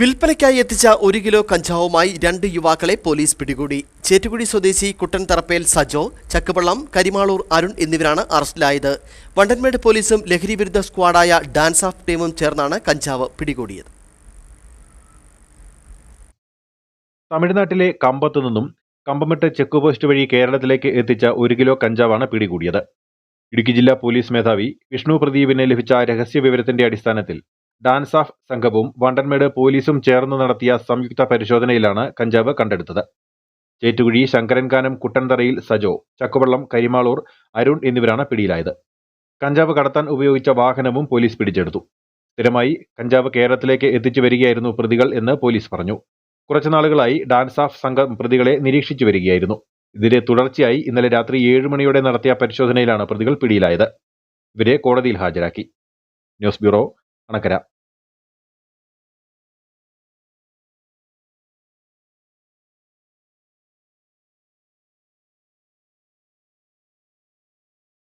വിൽപ്പനയ്ക്കായി എത്തിച്ച ഒരു കിലോ കഞ്ചാവുമായി രണ്ട് യുവാക്കളെ പോലീസ് പിടികൂടി. ചേറ്റുകുടി സ്വദേശി കുട്ടൻ തറപ്പേൽ സജോ ചക്കപ്പള്ളം കരിമാളൂർ അരുൺ എന്നിവരാണ് അറസ്റ്റിലായത്. വണ്ടൻമേട് പോലീസും ലഹരി വിരുദ്ധ സ്ക്വാഡായ ഡാൻസ് ഓഫ് ടീമും ചേർന്നാണ് കഞ്ചാവ് പിടികൂടിയത്. തമിഴ്നാട്ടിലെ കമ്പത്ത് നിന്നും കമ്പമെട്ട് ചെക്ക് പോസ്റ്റ് വഴി കേരളത്തിലേക്ക് എത്തിച്ച ഒരു കിലോ കഞ്ചാവാണ് പിടികൂടിയത്. ഇടുക്കി ജില്ലാ പോലീസ് മേധാവി വിഷ്ണു പ്രദീപിന് ലഭിച്ച രഹസ്യ വിവരത്തിന്റെ അടിസ്ഥാനത്തിൽ ഡാൻസ് ഓഫ് സംഘവും വണ്ടൻമേട് പോലീസും ചേർന്ന് നടത്തിയ സംയുക്ത പരിശോധനയിലാണ് കഞ്ചാവ് കണ്ടെടുത്തത്. ചേറ്റുകുഴി ശങ്കരൻകാനം കുട്ടൻതറയിൽ സജോ ചക്കുവള്ളം കരിമാളൂർ അരുൺ എന്നിവരാണ് പിടിയിലായത്. കഞ്ചാവ് കടത്താൻ ഉപയോഗിച്ച വാഹനവും പോലീസ് പിടിച്ചെടുത്തു. സ്ഥിരമായി കഞ്ചാവ് കേരളത്തിലേക്ക് എത്തിച്ചു വരികയായിരുന്നു പ്രതികൾ എന്ന് പോലീസ് പറഞ്ഞു. കുറച്ചു നാളുകളായി ഡാൻസ് ഓഫ് സംഘം പ്രതികളെ നിരീക്ഷിച്ചു വരികയായിരുന്നു. ഇതിന്റെ തുടർച്ചയായി ഇന്നലെ രാത്രി ഏഴ് മണിയോടെ നടത്തിയ പരിശോധനയിലാണ് പ്രതികൾ പിടിയിലായത്. ഇവരെ കോടതിയിൽ ഹാജരാക്കി. News bureau Anakkara